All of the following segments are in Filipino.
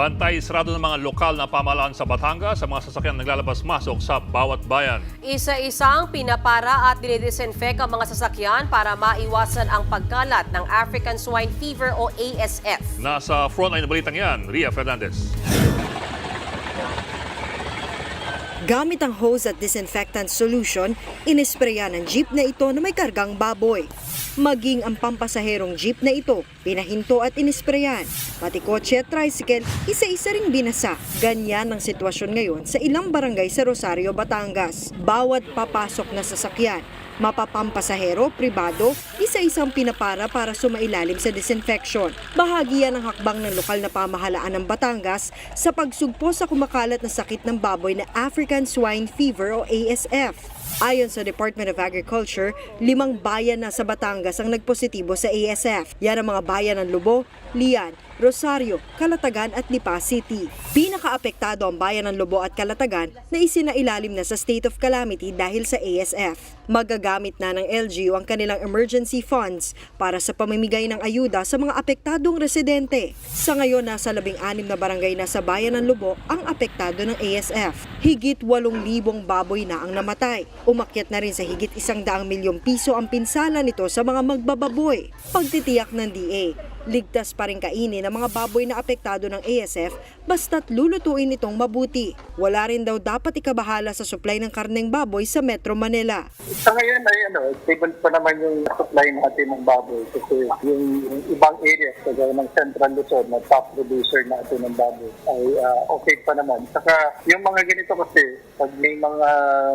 Bantay sarado ng mga lokal na pamahalaan sa Batangas sa mga sasakyan naglalabas-masok sa bawat bayan. Isa-isang pinapara at dinidisinfect ang mga sasakyan para maiwasan ang pagkalat ng African Swine Fever o ASF. Nasa front line na balitang yan, Ria Fernandez. Gamit ang hose at disinfectant solution, inispreya ng jeep na ito na may kargang baboy. Maging ang pampasaherong jeep na ito, pinahinto at inispreyan. Pati kotse at tricycle, isa-isa ring binasa. Ganyan ang sitwasyon ngayon sa ilang barangay sa Rosario, Batangas. Bawat papasok na sasakyan, mapapampasahero, pribado, isa-isang pinapara para sumailalim sa disinfection. Bahagi yan ng hakbang ng lokal na pamahalaan ng Batangas sa pagsugpo sa kumakalat na sakit ng baboy na African Swine Fever o ASF. Ayon sa Department of Agriculture, limang bayan na sa Batangas ang nagpositibo sa ASF. Yan ang mga bayan ng Lubo, Lian, Rosario, Calatagan at Lipa City. Pinakaapektado ang bayan ng Lobo at Calatagan na isinailalim na sa state of calamity dahil sa ASF. Magagamit na ng LGU ang kanilang emergency funds para sa pamimigay ng ayuda sa mga apektadong residente. Sa ngayon, nasa labing anim na barangay na sa bayan ng Lobo ang apektado ng ASF. Higit 8,000 baboy na ang namatay. Umakyat na rin sa higit isang daang milyong piso ang pinsala nito sa mga magbababoy. Pagtitiyak ng DA, ligtas pa rin kainin ang mga baboy na apektado ng ASF basta't lulutuin itong mabuti. Wala rin daw dapat ikabahala sa supply ng karneng baboy sa Metro Manila. Sa ngayon ay ano, stable pa naman yung supply natin ng baboy kasi yung ibang areas kagaya ng Central Luzon na top producer natin ng baboy ay ah, okay pa naman. Saka yung mga ganito kasi pag may mga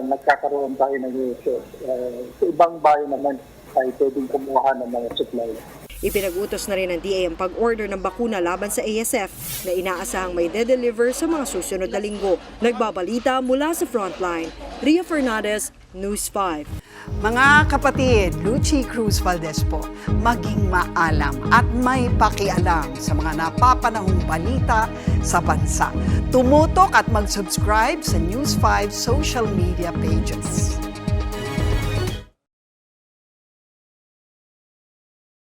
nagkakaroon tayo ng issue, uh, sa ibang bayan naman ay pwedeng kumuha ng mga supply. Ipinag-utos na rin ng DA ang pag-order ng bakuna laban sa ASF na inaasahang may de-deliver sa mga susunod na linggo. Nagbabalita mula sa Frontline, Ria Fernandez, News 5. Mga kapatid, Lucy Cruz Valdez po, maging maalam at may pakialam sa mga napapanahong balita sa bansa. Tumutok at mag-subscribe sa News 5 social media pages.